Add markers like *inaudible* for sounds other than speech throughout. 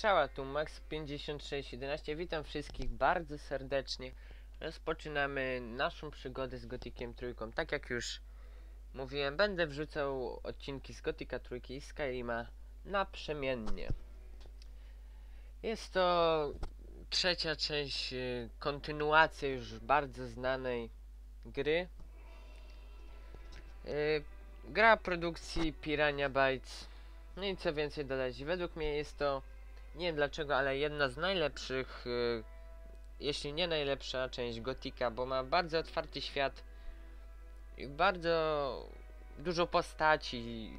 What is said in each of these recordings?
Strzała tu Max5611. Witam wszystkich bardzo serdecznie. Rozpoczynamy naszą przygodę z Gotikiem Trójką. Tak jak już mówiłem, będę wrzucał odcinki z Gotika Trójki i Skyrima naprzemiennie. Jest to trzecia część, y, kontynuacja już bardzo znanej gry. Y, Gra produkcji Pirania Bytes. No i co więcej dodać, według mnie jest to, nie wiem dlaczego, ale jedna z najlepszych, y, jeśli nie najlepsza część Gotika, bo ma bardzo otwarty świat bardzo dużo postaci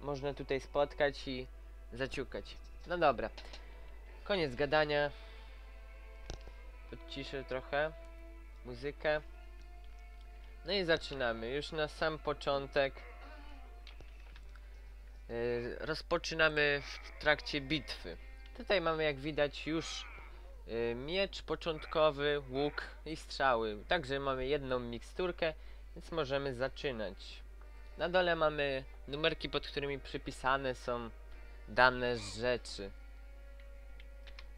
można tutaj spotkać i zaciukać. No dobra, koniec gadania. Podciszę trochę muzykę. No i zaczynamy. Już na sam początek. Yy, rozpoczynamy w trakcie bitwy. Tutaj mamy jak widać już yy, miecz początkowy, łuk i strzały. Także mamy jedną miksturkę, więc możemy zaczynać. Na dole mamy numerki, pod którymi przypisane są dane rzeczy.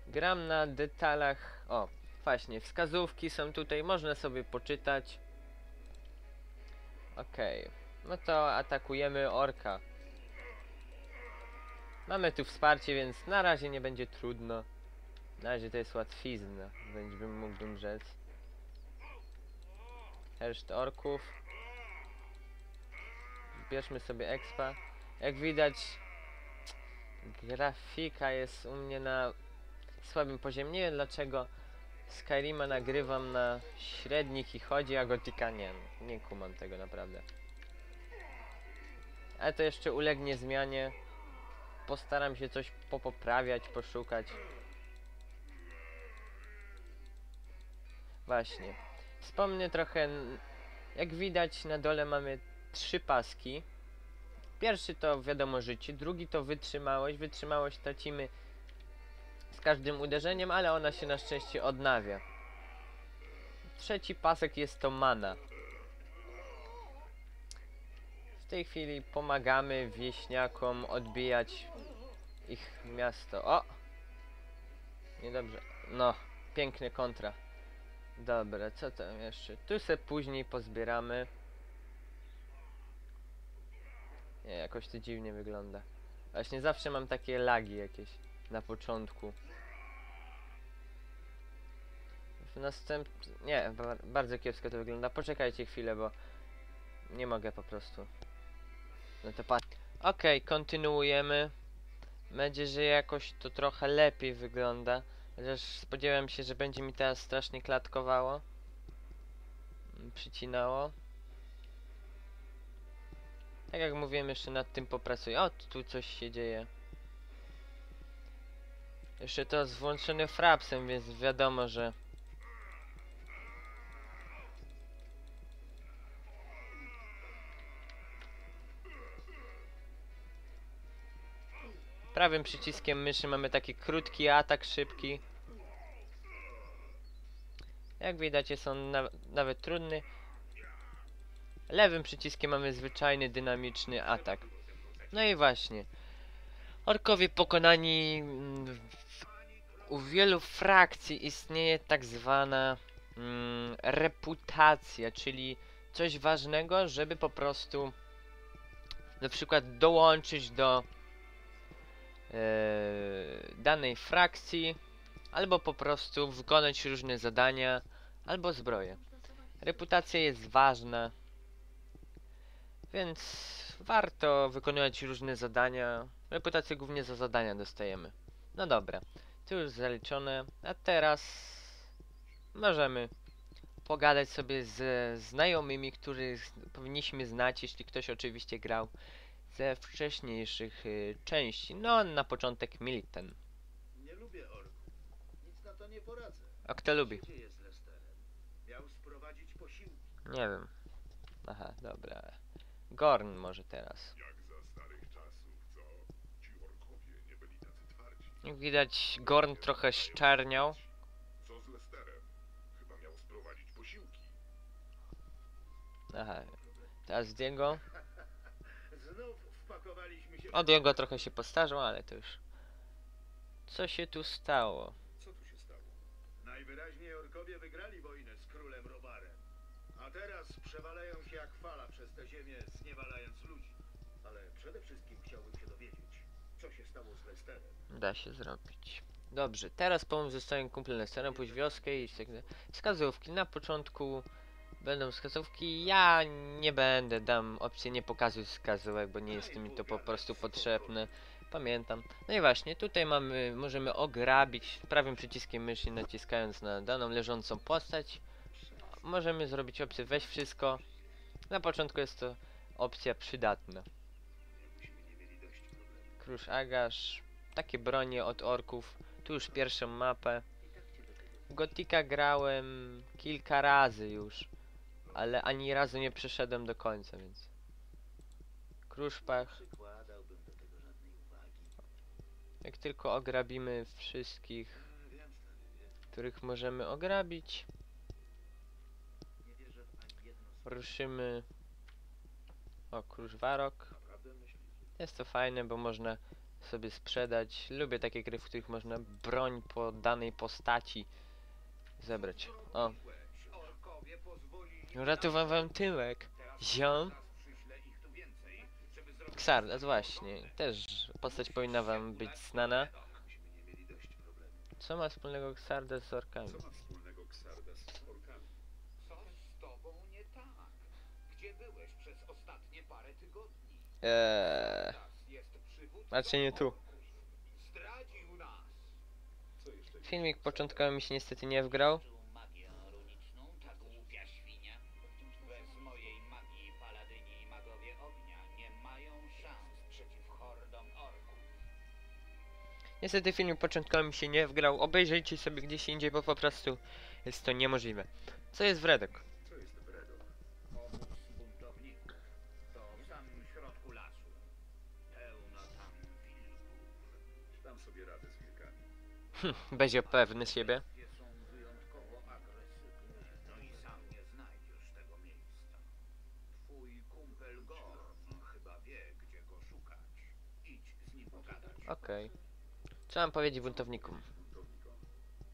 Gram na detalach. O, właśnie, wskazówki są tutaj, można sobie poczytać. Okej, no to atakujemy orka. Mamy tu wsparcie, więc na razie nie będzie trudno. Na razie to jest łatwizna, wręcz bym mógłbym rzec. Herszt orków. Bierzmy sobie expa. Jak widać, grafika jest u mnie na słabym poziomie. Nie wiem dlaczego Skyrima nagrywam na średnich i chodzi, a Gotika nie. Nie kumam tego naprawdę. Ale to jeszcze ulegnie zmianie. Postaram się coś popoprawiać, poszukać. Właśnie. Wspomnę trochę, jak widać na dole mamy trzy paski. Pierwszy to wiadomo życie, drugi to wytrzymałość. Wytrzymałość tracimy z każdym uderzeniem, ale ona się na szczęście odnawia. Trzeci pasek jest to mana. W tej chwili pomagamy wieśniakom odbijać ich miasto. O! Niedobrze. No, piękny kontra. Dobra, co tam jeszcze? Tu se później pozbieramy. Nie, jakoś to dziwnie wygląda. Właśnie zawsze mam takie lagi jakieś na początku. W następ... Nie, ba bardzo kiepsko to wygląda. Poczekajcie chwilę, bo nie mogę po prostu. No to pa... Okej, kontynuujemy. Nadzieję, że jakoś to trochę lepiej wygląda. Chociaż spodziewałem się, że będzie mi teraz strasznie klatkowało. Mm, Przycinało. Tak jak mówiłem, jeszcze nad tym popracuję. O, tu coś się dzieje. Jeszcze to z włączonym frapsem, więc wiadomo, że... Prawym przyciskiem myszy mamy taki krótki atak, szybki. Jak widać jest on na nawet trudny. Lewym przyciskiem mamy zwyczajny, dynamiczny atak. No i właśnie. Orkowie pokonani mm, w, u wielu frakcji istnieje tak zwana mm, reputacja, czyli coś ważnego, żeby po prostu na przykład dołączyć do danej frakcji, albo po prostu wykonać różne zadania, albo zbroje. Reputacja jest ważna, więc warto wykonywać różne zadania. Reputację głównie za zadania dostajemy. No dobra, to już zaliczone, a teraz możemy pogadać sobie ze znajomymi, których powinniśmy znać, jeśli ktoś oczywiście grał ze wcześniejszych y, części. No, na początek Milton. Nie lubię orków. Nic na to nie poradzę. A kto lubi? Gdzie jest Lesterem? Miał sprowadzić posiłki. Nie wiem. Aha, dobra. Gorn może teraz. Jak za starych czasów, co? Ci orkowie nie byli tacy twardzi. Jak widać, Gorn trochę szczerniał. Co z Lesterem? Chyba miał sprowadzić posiłki. Aha. Teraz Diego. Znów wpakowaliśmy się... O, Diego trochę się postarzał, ale to już... Co się tu stało? Co tu się stało? Najwyraźniej orkowie wygrali wojnę z królem Robarem. A teraz przewalają się jak fala przez tę ziemię, zniewalając ludzi. Ale przede wszystkim chciałbym się dowiedzieć, co się stało z Lesterem. Da się zrobić. Dobrze, teraz pomysł zostaje kumplem Lesterem, pójść wioskę i tak. Wskazówki. Na początku będą wskazówki. Ja nie będę, dam opcję nie pokazuj wskazówek, bo nie jest mi to po prostu potrzebne. Pamiętam. No i właśnie, tutaj mamy, możemy ograbić prawym przyciskiem myszy naciskając na daną leżącą postać. Możemy zrobić opcję weź wszystko. Na początku jest to opcja przydatna. Krusz Agasz, takie bronie od orków. Tu już pierwszą mapę. Gotika grałem kilka razy już, ale ani razu nie przeszedłem do końca, więc. Kruszpach. Jak tylko ograbimy wszystkich, których możemy ograbić, ruszymy. O, Kruszwarok. Jest to fajne, bo można sobie sprzedać. Lubię takie gry, w których można broń po danej postaci zebrać. O, uratowałem wam tyłek. Ziom. Xardas, właśnie. Też postać powinna wam być znana. Co ma wspólnego Xardas z orkami? Co ma wspólnego Xardas z orkami? co z tobą nie tak. Gdzie byłeś przez ostatnie parę tygodni? Eee, raczej nie tu. Filmik początkowy mi się niestety nie wgrał. Niestety filmik początkowy mi się nie wgrał. Obejrzyjcie sobie gdzieś indziej, bo po prostu jest to niemożliwe. Co jest wredok? Co jest Bredok? Obóz buntowników. To w samym środku lasu. Pełno tam wilków. Dam sobie radę z wilkami. Będzie pewny siebie. Wszystkie są Co mam powiedzieć buntownikom?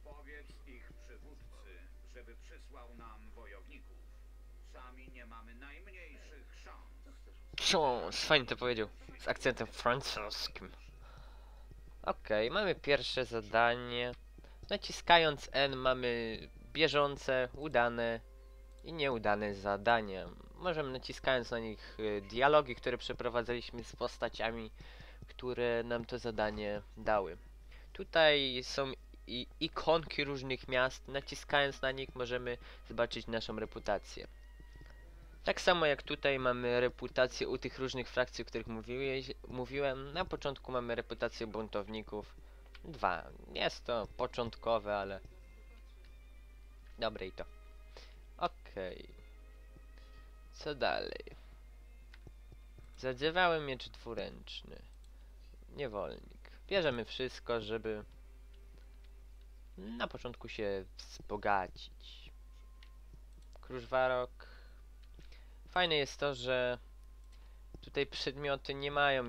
Powiedz ich przywódcy, żeby przysłał nam wojowników. Sami nie mamy najmniejszych szans. Książ, fajnie to powiedział. Z akcentem francuskim. Okej, mamy pierwsze zadanie. Naciskając N mamy bieżące, udane i nieudane zadania. Możemy naciskając na nich y, dialogi, które przeprowadzaliśmy z postaciami, które nam to zadanie dały. Tutaj są i ikonki różnych miast. Naciskając na nich możemy zobaczyć naszą reputację. Tak samo jak tutaj mamy reputację u tych różnych frakcji, o których mówiłeś, mówiłem. Na początku mamy reputację buntowników. Dwa. Jest to początkowe, ale... Dobre i to. Okej. Co dalej? Zadziewały miecz dwuręczny. Niewolnik. Bierzemy wszystko, żeby na początku się wzbogacić. Kruszwarok. Fajne jest to, że tutaj przedmioty nie mają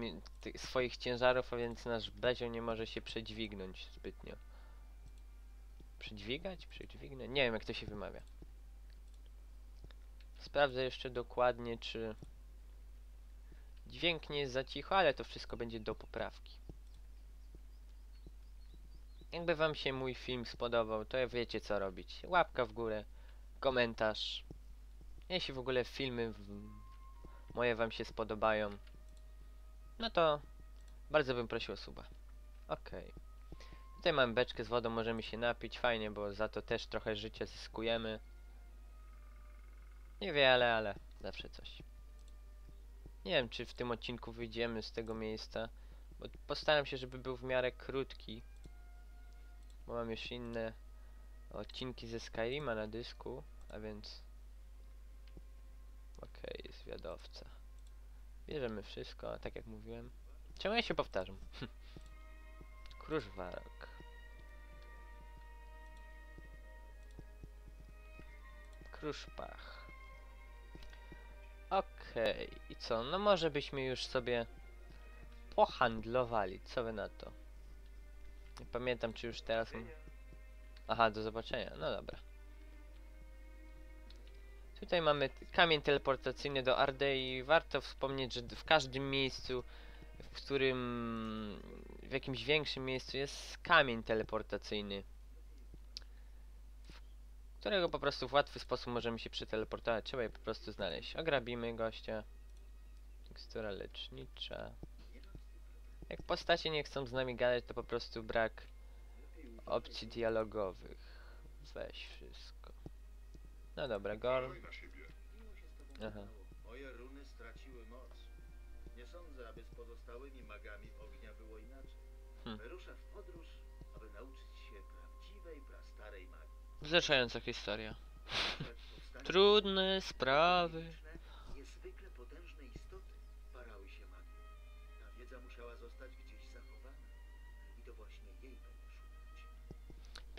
swoich ciężarów, a więc nasz bezio nie może się przedźwignąć zbytnio. Przedźwigać? Przedźwignąć? Nie wiem jak to się wymawia. Sprawdzę jeszcze dokładnie, czy dźwięk nie jest za cicho, ale to wszystko będzie do poprawki. Jakby wam się mój film spodobał, to wiecie co robić. Łapka w górę, komentarz. Jeśli w ogóle filmy moje wam się spodobają, no to bardzo bym prosił o suba. Okej. Tutaj mamy beczkę z wodą, możemy się napić, fajnie, bo za to też trochę życia zyskujemy. Niewiele, ale zawsze coś. Nie wiem, czy w tym odcinku wyjdziemy z tego miejsca, bo postaram się, żeby był w miarę krótki. Bo mam już inne odcinki ze Skyrima na dysku, a więc... Okej, jest wiadowca. Bierzemy wszystko, tak jak mówiłem. Czemu ja się powtarzam? *laughs* Kruszwarok. Kruszpach. Okej, i co? No może byśmy już sobie pohandlowali. Co wy na to? Nie pamiętam czy już teraz... Aha, do zobaczenia. No dobra. Tutaj mamy kamień teleportacyjny do Ardei. Warto wspomnieć, że w każdym miejscu, w którym... w jakimś większym miejscu jest kamień teleportacyjny. Którego po prostu w łatwy sposób możemy się przeteleportować. Trzeba je po prostu znaleźć. Ograbimy gościa. Tekstura lecznicza. Jak postacie nie chcą z nami gadać, to po prostu brak opcji dialogowych. Weź wszystko. No dobra, tobą Aha. Moje runy straciły moc. Nie sądzę, aby z pozostałymi magami ognia było inaczej. Hmm. Wyrusza w podróż, aby nauczyć się prawdziwej, prastarej magii. Wzruszająca historia. Trudne sprawy.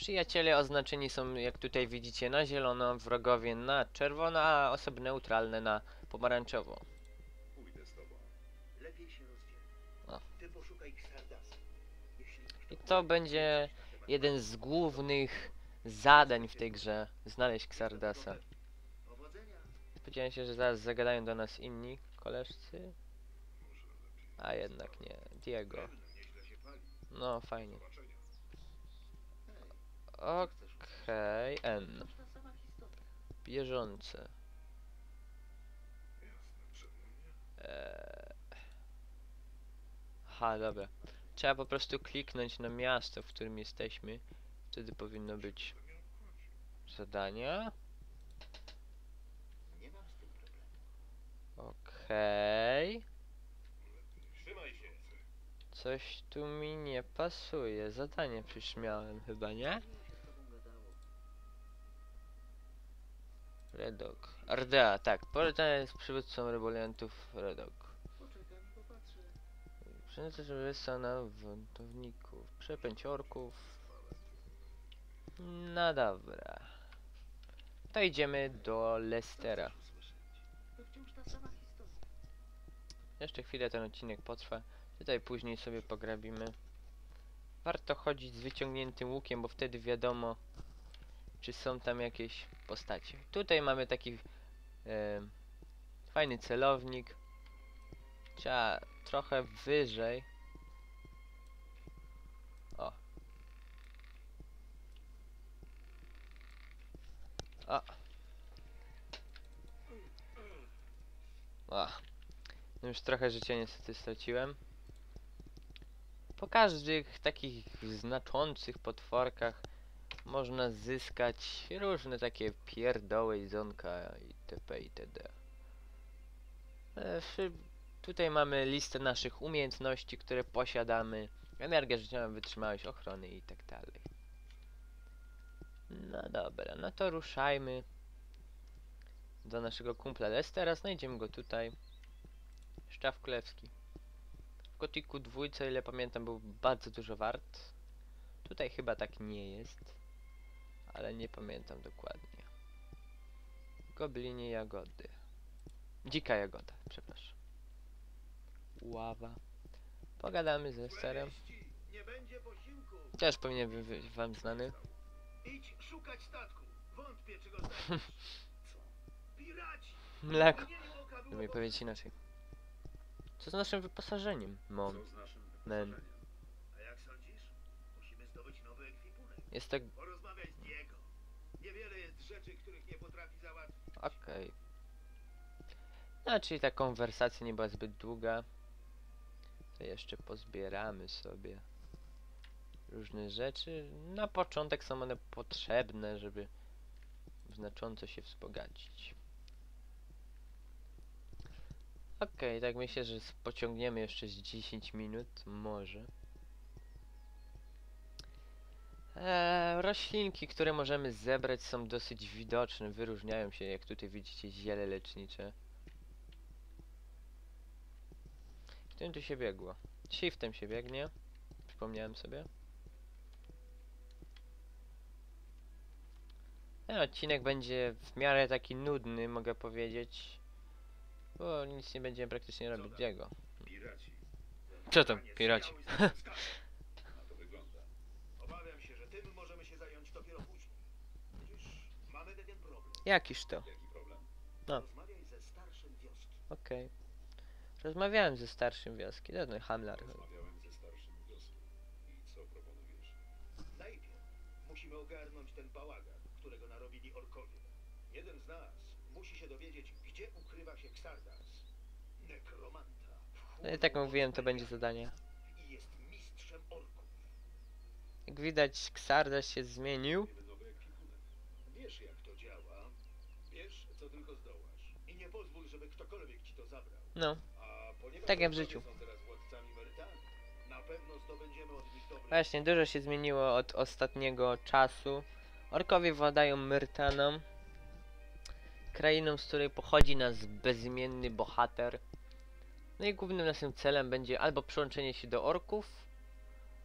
Przyjaciele oznaczeni są, jak tutaj widzicie, na zielono, wrogowie na czerwono, a osoby neutralne na pomarańczowo. Pójdę z tobą. Lepiej się rozdzielmy. O. Ty poszukaj Xardasa. Jeśli I to będzie jeden z głównych zadań w tej grze. Znaleźć Xardasa. Spodziewałem się, że zaraz zagadają do nas inni koleżcy. A jednak nie. Diego. No, fajnie. Okej, N. Sama historia. Bieżące. Eee... Aha, dobra. Trzeba po prostu kliknąć na miasto, w którym jesteśmy. Wtedy powinno być zadania. Okej. Się. Coś tu mi nie pasuje. Zadanie przecież miałem chyba, nie? Miło się z tobą gadało. Redok. Ardea, tak. Portal jest przywódcą rebeliantów Redok. Że wysa na wątowników. Przepędź orków. No dobra. To idziemy do Lestera. Jeszcze chwilę ten odcinek potrwa. Tutaj później sobie pograbimy. Warto chodzić z wyciągniętym łukiem, bo wtedy wiadomo, czy są tam jakieś postacie. Tutaj mamy taki fajny celownik. Trzeba trochę wyżej. O. O. O. No już trochę życia niestety straciłem. Po każdych takich znaczących potworkach można zyskać różne takie pierdoły, jedzonka itp. itd. E, Tutaj mamy listę naszych umiejętności, które posiadamy. Energia życiowa, wytrzymałość ochrony i tak dalej. No dobra, no to ruszajmy do naszego kumpla Lestera. Znajdziemy go tutaj. Szczaw Królewski. W Gotiku dwójce, ile pamiętam, był bardzo dużo wart. Tutaj chyba tak nie jest. Ale nie pamiętam dokładnie. Goblinie jagody. Dzika jagoda, przepraszam. Ława. Pogadamy ze sterem. Też powinien być wam znany. Idź szukać statku. Wątpię, czy go? *laughs* Piraci! Mleko. Po- powiedzieć inaczej. Co z naszym wyposażeniem, naszym Men. wyposażeniem? A Niewiele jest rzeczy, których nie potrafi załatwić. Okej. No, czyli ta konwersacja nie była zbyt długa. To jeszcze pozbieramy sobie różne rzeczy. Na początek są one potrzebne, żeby znacząco się wzbogacić. Okej, tak myślę, że pociągniemy jeszcze z 10 minut, może. Eee, roślinki, które możemy zebrać są dosyć widoczne, wyróżniają się, jak tutaj widzicie, ziele lecznicze. Którym tu się biegło? Shiftem się biegnie. Przypomniałem sobie. Ten odcinek będzie w miarę taki nudny, mogę powiedzieć. Bo nic nie będziemy praktycznie robić. Piraci. Co tam, piraci? *laughs* zwijały za tym skarbem. Na to wygląda. tym możemy się zająć dopiero później. Widzisz, mamy pewien problem. Jakiż to? No. Rozmawiaj ze starszym wioski. Okej. Rozmawiałem ze starszym wioski, no, no Hamlar. Rozmawiałem ze starszym wioską. I co proponujesz? Najpierw musimy ogarnąć ten bałagan, którego narobili orkowie. Jeden z nas musi się dowiedzieć, gdzie ukrywa się Xardas. Nekromanta. No i tak mówiłem, to będzie zadanie. I jest mistrzem orków. Jak widać, Xardas się zmienił. Wiesz, jak co tylko zdołasz. I nie pozwól, żeby ktokolwiek ci to zabrał. No, A ponieważ Tak jak w życiu. są teraz władcami Merytanu, na pewno zdobędziemy od nich dobry właśnie, dużo się zmieniło od ostatniego czasu. Orkowie władają Myrtaną. Krainą, z której pochodzi nasz bezimienny bohater. No i głównym naszym celem będzie albo przyłączenie się do orków,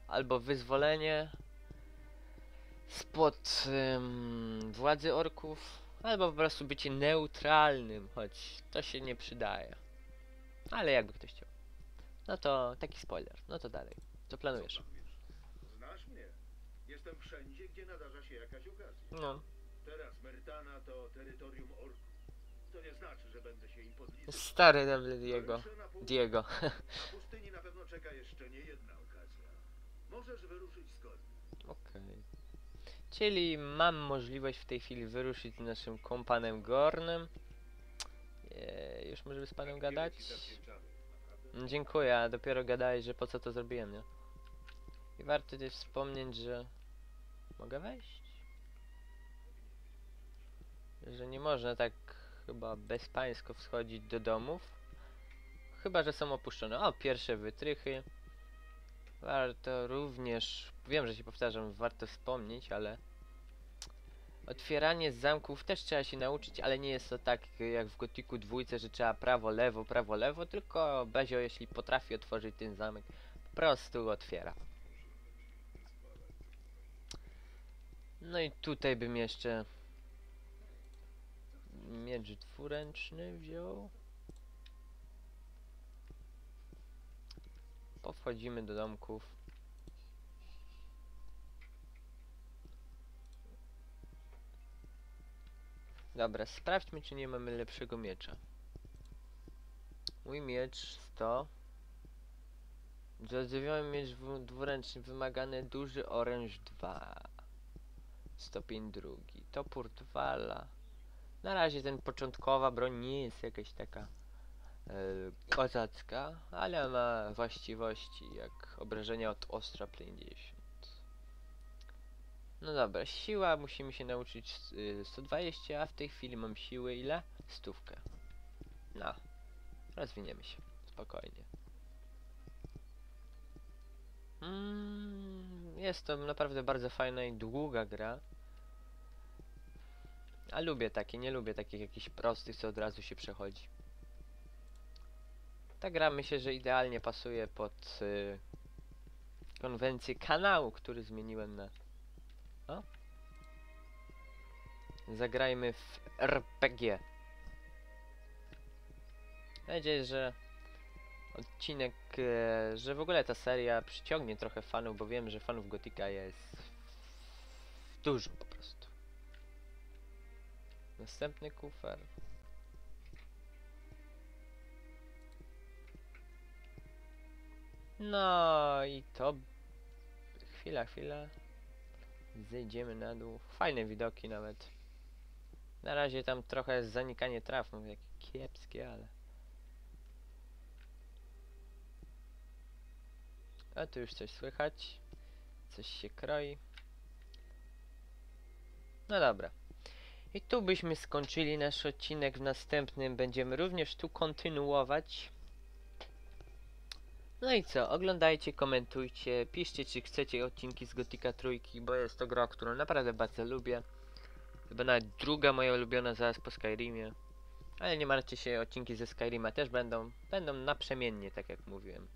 albo wyzwolenie spod ym, władzy orków, albo po prostu bycie neutralnym, choć to się nie przydaje. Ale jakby ktoś chciał. No to taki spoiler. No to dalej. Co planujesz? Znasz mnie. Jestem wszędzie, gdzie nadarza się jakaś okazja. No. Teraz to terytorium orków. To nie znaczy, że będę się im. Stary level Diego. Diego. Na *laughs* pustyni na pewno czeka jeszcze nie jedna okazja. Możesz wyruszyć. Okej. Czyli mam możliwość w tej chwili wyruszyć z naszym kompanem Gornem. Eee, już możemy z panem gadać? Mm, Dziękuję, a dopiero gadałeś, że po co to zrobiłem, nie? I warto też wspomnieć, że... Mogę wejść? Że nie można tak chyba bezpańsko wschodzić do domów. Chyba, że są opuszczone. O, pierwsze wytrychy. Warto również, wiem, że się powtarzam, warto wspomnieć, ale otwieranie zamków też trzeba się nauczyć, ale nie jest to tak jak w Gotiku dwójce, że trzeba prawo, lewo, prawo, lewo, tylko Bezio, jeśli potrafi otworzyć ten zamek, po prostu otwiera. No i tutaj bym jeszcze miecz dwuręczny wziął. Powchodzimy do domków. Dobra, sprawdźmy, czy nie mamy lepszego miecza. Mój miecz 100. Zadziewiony miecz dwu- dwuręczny wymagany duży oręż 2. Stopień drugi. Topór Twala. Na razie ten początkowa broń nie jest jakaś taka kozacka, ale ma właściwości jak obrażenia od ostra 50. No dobra, siła musimy się nauczyć y, 120, a w tej chwili mam siły ile? Stówkę. No, rozwiniemy się, spokojnie. Mm, jest to naprawdę bardzo fajna i długa gra. A lubię takie, nie lubię takich jakichś prostych, co od razu się przechodzi. Ta gra myślę, że idealnie pasuje pod y, konwencję kanału, który zmieniłem na... O? Zagrajmy w RPG. Mam nadzieję, że odcinek, e, że w ogóle ta seria przyciągnie trochę fanów, bo wiem, że fanów Gotika jest dużo po prostu. Następny kufer. No i to... Chwila, chwila. Zejdziemy na dół. Fajne widoki nawet. Na razie tam trochę jest zanikanie traw, mówię, jakie kiepskie, ale... A tu już coś słychać. Coś się kroi. No dobra. I tu byśmy skończyli nasz odcinek. W następnym będziemy również tu kontynuować. No i co? Oglądajcie, komentujcie, piszcie czy chcecie odcinki z Gotika Trójki, bo jest to gra, którą naprawdę bardzo lubię. Chyba nawet druga moja ulubiona zaraz po Skyrimie. Ale nie martwcie się, odcinki ze Skyrima też będą. Będą naprzemiennie, tak jak mówiłem.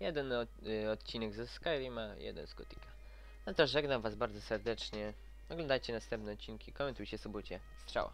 Jeden od, y, odcinek ze Skyrima, jeden z Gotika. No to żegnam was bardzo serdecznie. Oglądajcie następne odcinki, komentujcie, subujcie. Strzała.